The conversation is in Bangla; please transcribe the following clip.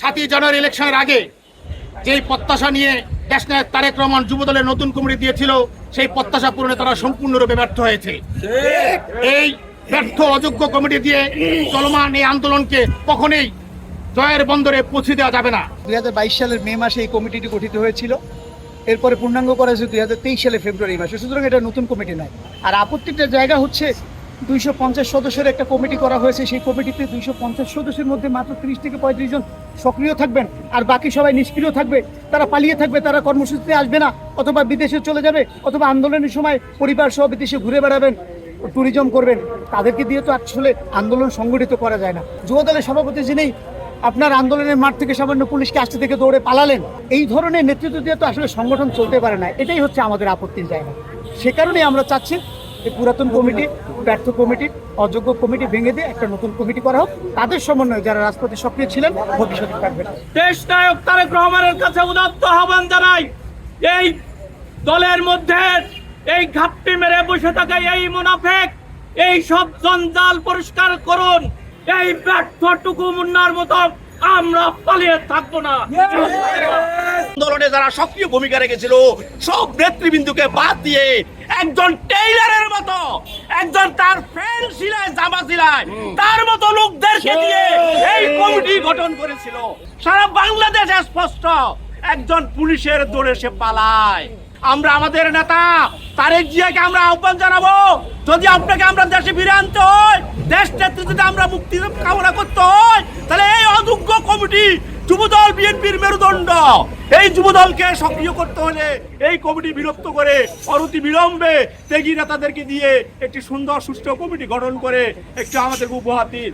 সাতই জানুয়ারি ইলেকশনের আগে যেই প্রত্যাশা নিয়ে দেশনায়ক তারেক রহমান যুবদলের নতুন কমিটি দিয়েছিল সেই প্রত্যাশা পূরণে তারা সম্পূর্ণরূপে ব্যর্থ হয়েছে। এই ব্যর্থ অযোগ্য কমিটি দিয়ে চলমান এই আন্দোলনকে কখনোই জয়ের বন্দরে পৌঁছে দেওয়া যাবে না। দুই হাজার বাইশ সালের মে মাসে এই কমিটিটি গঠিত হয়েছিল। এরপরে পূর্ণাঙ্গ করা হয়েছে দুই হাজার তেইশ সালে ফেব্রুয়ারি মাসে। সুতরাং এটা নতুন কমিটি নয়। আর আপত্তিটার জায়গা হচ্ছে দুইশো পঞ্চাশ সদস্যের একটা কমিটি করা হয়েছে। সেই কমিটিতে দুইশো পঞ্চাশ সদস্যের মধ্যে মাত্র তিরিশ থেকে পঁয়ত্রিশ জন সক্রিয় থাকবেন আর বাকি সবাই নিষ্ক্রিয় থাকবে। তারা পালিয়ে থাকবে, তারা কর্মসূচিতে আসবে না, অথবা বিদেশে চলে যাবে, অথবা আন্দোলনের সময় পরিবার সহ বিদেশে ঘুরে বেড়াবেন, ট্যুরিজম করবেন। তাদেরকে দিয়ে তো আসলে আন্দোলন সংগঠিত করা যায় না। যুব দলের সভাপতি যিনি আপনার আন্দোলনের মাঠ থেকে সামান্য পুলিশকে আসতে থেকে দৌড়ে পালালেন, এই ধরনের নেতৃত্ব দিয়ে তো আসলে সংগঠন চলতে পারে না। এটাই হচ্ছে আমাদের আপত্তির জায়গা। সে কারণেই আমরা চাচ্ছি এই পুরাতন কমিটি, ব্যর্থ কমিটি, অযোগ্য কমিটি ভেঙে দিয়ে একটা নতুন কমিটি করা হোক। তাদের সমন্বয়ে যারা রাজপথে সক্রিয় ছিলেন, ভবিষ্যতে থাকবেন দেশ নায়ক তারেক রহমানের কাছে উদাত্ত আহ্বান জানাই, এই দলের মধ্যে এই ঘাপটি মেরে বসে থাকা এই মুনাফেক, এই সব জঞ্জাল পরিষ্কার করুন, এই ব্যর্থটুকু মুন্নার মতো আমরা পালিয়ে থাকব না। আন্দোলনে যারা সক্রিয় ভূমিকা রেখেছিল, সব নেতৃবৃন্দুকে বাদ দিয়ে একজন টেইলারের মতো, একজন তার ফ্যান সিলায় জামা সিলায় তার মতো লোকদেরকে দিয়ে এই কমিটি গঠন করেছিল। সারা বাংলাদেশ স্পষ্ট, একজন পুলিশের দৌড়ে সে পালায়। আমরা আমাদের নেতা, তারেক জিয়াকে আমরা আহ্বান জানাব, যদি আপনাকে আমরা দেশে ফিরে আনতে হয়, দেশ যদি আমরা মুক্তি কামনা করতে হয় তাহলে এই অযোগ্য কমিটি যুবদল বিএনপির মেরুদণ্ড। এই যুবদলকে সক্রিয় করতে হলে এই কমিটি বিলুপ্ত করে অরতি বিলম্বে ত্যাগী নেতাদেরকে দিয়ে একটি সুন্দর, সুষ্ঠু কমিটি গঠন করে একটি আমাদের উপহাতির